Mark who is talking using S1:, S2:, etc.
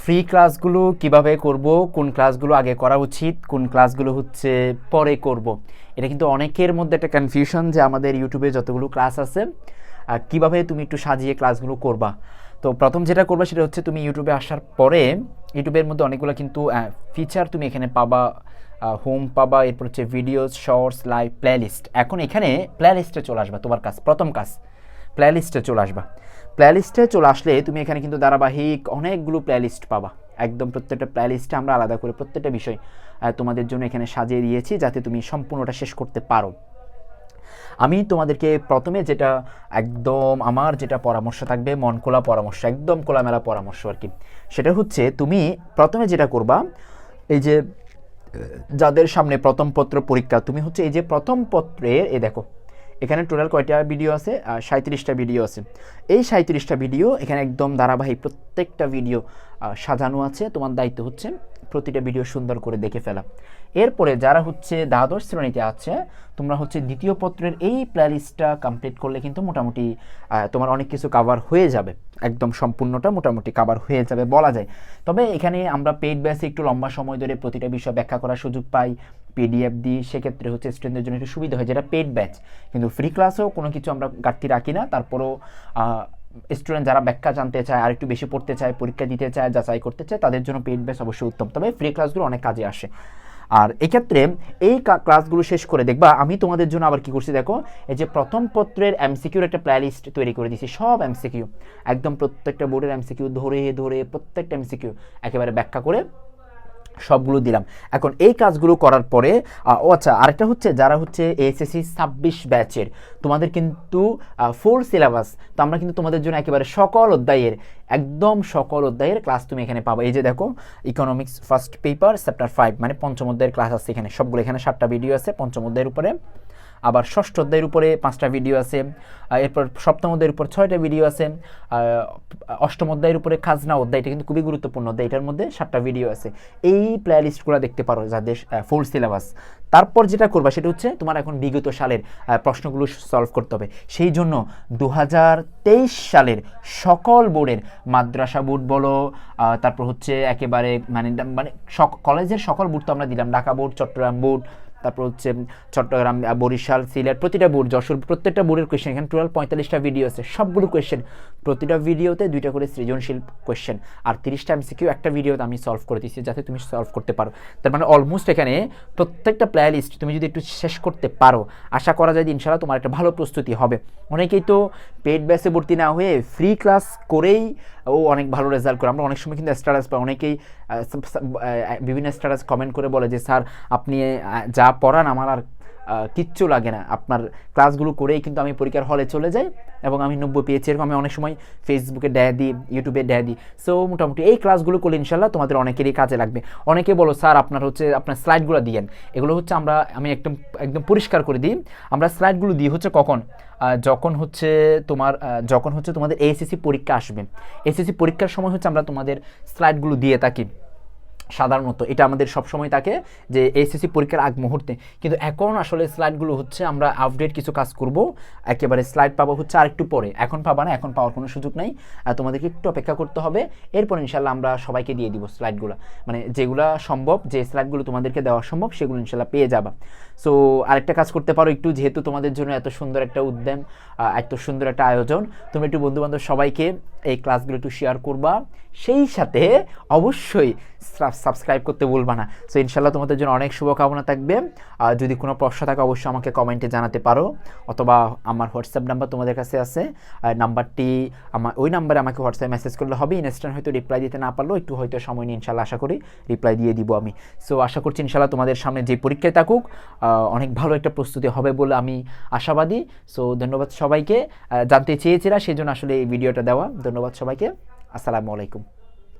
S1: Free ক্লাসগুলো কীভাবে করব, কোন ক্লাসগুলো আগে করা উচিত, কোন ক্লাসগুলো হচ্ছে পরে করব। এটা কিন্তু অনেকের মধ্যে একটা কনফিউশন যে আমাদের ইউটিউবে যতগুলো ক্লাস আছে কীভাবে তুমি একটু সাজিয়ে ক্লাসগুলো করবা। তো প্রথম যেটা করবা সেটা হচ্ছে তুমি ইউটিউবে আসার পরে ইউটিউবের মধ্যে অনেকগুলো কিন্তু ফিচার তুমি এখানে পাবা হোম পাবা, এরপর হচ্ছে ভিডিওস শর্টস লাইভ প্লেলিস্ট এখন এখানে প্লেলিস্টে চলে আসবা তোমার কাজ, প্রথম কাজ। প্লেলিস্টে চলে আসবা। প্লেলিস্টে চলে আসলে তুমি এখানে কিন্তু ধারাবাহিক অনেকগুলো প্লেলিস্ট পাবা। একদম প্রত্যেকটা প্লেলিস্টে আমরা আলাদা করে প্রত্যেকটা বিষয় তোমাদের জন্য এখানে সাজিয়ে দিয়েছি যাতে তুমি সম্পূর্ণটা শেষ করতে পারো। আমি তোমাদেরকে প্রথমে যেটা একদম আমার যেটা পরামর্শ থাকবে, মন খোলা পরামর্শ, একদম খোলামেলা পরামর্শ আর কি। সেটা হচ্ছে তুমি প্রথমে যেটা করবা, এই যে যাদের সামনে প্রথম পত্র পরীক্ষা, তুমি হচ্ছে এই যে প্রথম পত্রে এ দেখো এখানে টোটাল কয়টা ভিডিও আছে? সাঁত্রিশটা ভিডিও আছে। এই সাঁত্রিশটা ভিডিও এখানে একদম ধারাবাহিক প্রত্যেকটা ভিডিও সাজানো আছে। তোমার দায়িত্ব হচ্ছে প্রতিটা ভিডিও সুন্দর করে দেখে ফেলা। এরপরে যারা হচ্ছে দ্বাদশ শ্রেণীতে আছে, তোমরা হচ্ছে দ্বিতীয় পত্রের এই প্লেলিস্টটা কমপ্লিট করলে কিন্তু মোটামুটি তোমার অনেক কিছু কাভার হয়ে যাবে। একদম সম্পূর্ণটা মোটামুটি কাভার হয়ে যাবে বলা যায়। তবে এখানে আমরা পেইড ব্যাসে একটু লম্বা সময় ধরে প্রতিটা বিষয় ব্যাখ্যা করার সুযোগ পাই। পিডিএফ দিই, সেক্ষেত্রে হচ্ছে স্টুডেন্টদের জন্য একটু সুবিধা হয় যেটা পেড ব্যাচ কিন্তু ফ্রি ক্লাসেও কোনো কিছু আমরা ঘাটতি রাখি না। তারপরেও স্টুডেন্ট যারা ব্যাখ্যা জানতে চায় আর একটু বেশি পড়তে চায়, পরীক্ষা দিতে চায়, যাচাই করতে চায়, তাদের জন্য পেইড ব্যাচ অবশ্যই উত্তম। তবে ফ্রি ক্লাসগুলো অনেক কাজে আসে। আর এক্ষেত্রে এই ক্লাসগুলো শেষ করে দেখবা, আমি তোমাদের জন্য আবার কি করছি দেখো, এই যে প্রথম পত্রের এমসিকিউর একটা প্লেলিস্ট তৈরি করে দিয়েছি, সব এমসিকিউ একদম প্রত্যেকটা বোর্ডের এমসিকিউ ধরে ধরে প্রত্যেকটা এমসিকিউ একেবারে ব্যাখ্যা করে সবগুলো দিলাম। এখন এই কাজগুলো করার পরে ও আচ্ছা আরেকটা হচ্ছে যারা হচ্ছে এসএসসি ছাব্বিশ ব্যাচের, তোমাদের কিন্তু ফুল সিলেবাস তো আমরা কিন্তু তোমাদের জন্য একেবারে সকল অধ্যায়ের, একদম সকল অধ্যায়ের ক্লাস তুমি এখানে পাবো। এই যে দেখো economics first paper chapter five মানে পঞ্চম অধ্যায়ের ক্লাস আছে এখানে, সবগুলো এখানে সাতটা ভিডিও আছে পঞ্চম অধ্যায়ের উপরে। আবার ষষ্ঠ অধ্যায়ের উপরে পাঁচটা ভিডিও আছে এরপর সপ্তম অধ্যায়ের উপর ছয়টা ভিডিও আছে অষ্টম অধ্যায়ের উপরে খাজনা অধ্যায় এটা কিন্তু খুবই গুরুত্বপূর্ণ অধ্যায়, এটার মধ্যে সাতটা ভিডিও আছে। এই প্লে লিস্টগুলো দেখতে পারো যাদের ফুল সিলেবাস তারপর যেটা করবা সেটা হচ্ছে তোমার এখন বিগত সালের প্রশ্নগুলো সলভ করতে হবে। সেই জন্য দু হাজার তেইশ সালের সকল বোর্ডের মাদ্রাসা বোর্ড বলো তারপর হচ্ছে একেবারে মানে মানে কলেজের সকল বোর্ড তো আমরা দিলাম। ঢাকা বোর্ড, চট্টগ্রাম বোর্ড তারপর হচ্ছে চট্টগ্রাম বরিশাল, সিলেট, প্রতিটা বোর্ড যশোর, প্রত্যেকটা বোর্ডের কোয়েশ্চেন এখানে টোটাল পঁয়তাল্লিশটা ভিডিও আছে, সবগুলো কোয়েশ্চেন প্রতিটা ভিডিওতে দুইটা করে সৃজনশীল কোয়েশ্চেন আর তিরিশটা এমসিকিউ একটা ভিডিওতে আমি সলভ করে দিচ্ছি যাতে তুমি সলভ করতে পারো। তার মানে অলমোস্ট এখানে প্রত্যেকটা প্লে লিস্ট তুমি যদি একটু শেষ করতে পারো, আশা করা যায় ইনশাল্লাহ তোমার একটা ভালো প্রস্তুতি হবে। অনেকেই তো পেড ব্যাসে ভর্তি না হয়ে ফ্রি ক্লাস করেই ও অনেক ভালো রেজাল্ট করে। আমরা অনেক সময় কিন্তু স্ট্যাটাস পাই অনেকেই বিভিন্ন স্ট্যাটাস কমেন্ট করে বলে যে, স্যার, আপনি যা পড়ান আমার আর কিচ্ছু লাগে না। আপনার ক্লাসগুলো করেই কিন্তু আমি পরীক্ষার হলে চলে যাই এবং আমি নব্বই পেয়েছি। এরকম আমি অনেক সময় ফেসবুকে দেয় দিই ইউটিউবে দেয় দিই। সো মোটামুটি এই ক্লাসগুলো করলে ইনশাল্লাহ তোমাদের অনেকেরই কাজে লাগবে। অনেকে বলো, স্যার, আপনার হচ্ছে, আপনার স্লাইডগুলো দিয়েন। এগুলো হচ্ছে আমরা, আমি একদম একদম পরিষ্কার করে দিই। আমরা স্লাইডগুলো দিই হচ্ছে কখন? যখন হচ্ছে তোমার যখন হচ্ছে তোমাদের এসএসসি পরীক্ষা আসবে। এসএসসি পরীক্ষার সময় হচ্ছে আমরা তোমাদের স্লাইডগুলো দিয়ে থাকি। সাধারণত, এটা আমাদের সবসময় থাকে যে এসএসসি পরীক্ষার আগ মুহূর্তে। কিন্তু এখন আসলে স্লাইডগুলো হচ্ছে, আমরা আপডেট কিছু কাজ করব। একেবারে স্লাইড পাবো হচ্ছে আরেকটু পরে। এখন পাবা না, এখন পাওয়ার কোনো সুযোগ নাই। আর তোমাদেরকে একটু অপেক্ষা করতে হবে। এরপর ইনশাল্লাহ আমরা সবাইকে দিয়ে দিব স্লাইডগুলো মানে যেগুলো সম্ভব, যে স্লাইডগুলো তোমাদেরকে দেওয়া সম্ভব, সেগুলো ইনশাল্লাহ পেয়ে যাবা। সো আরেকটা কাজ করতে পারো একটু, যেহেতু তোমাদের জন্য এত সুন্দর একটা উদ্যম এত সুন্দর একটা আয়োজন। তুমি একটু বন্ধুবান্ধব সবাইকে এই ক্লাসগুলো একটু শেয়ার করবা। সেই সাথে অবশ্যই সাবস্ক্রাইব করতে ভুলবা না। সো ইনশাল্লাহ তোমাদের জন্য অনেক শুভকামনা থাকবে। আর যদি কোনো প্রশ্ন থাকে, অবশ্যই আমাকে কমেন্টে জানাতে পারো। অথবা আমার হোয়াটসঅ্যাপ নাম্বার তোমাদের কাছে আছে। নাম্বারটি আমার ওই নাম্বারে আমাকে হোয়াটসঅ্যাপ মেসেজ করলে হবে। ইনস্ট্যান্ট হয়তো রিপ্লাই দিতে না পারলেও একটু হয়তো সময় নিয়ে ইনশাল্লাহ আশা করি রিপ্লাই দিয়ে দিব আমি। সো আশা করছি ইনশাল্লাহ তোমাদের সামনে যে পরীক্ষায় থাকুক অনেক ভালো একটা প্রস্তুতি হবে বলে আমি আশাবাদী। সো ধন্যবাদ সবাইকে। জানতে চেয়েছিলাম সেই জন্য আসলে এই ভিডিওটা দেওয়া। ধন্যবাদ সবাইকে। আসসালামু আলাইকুম।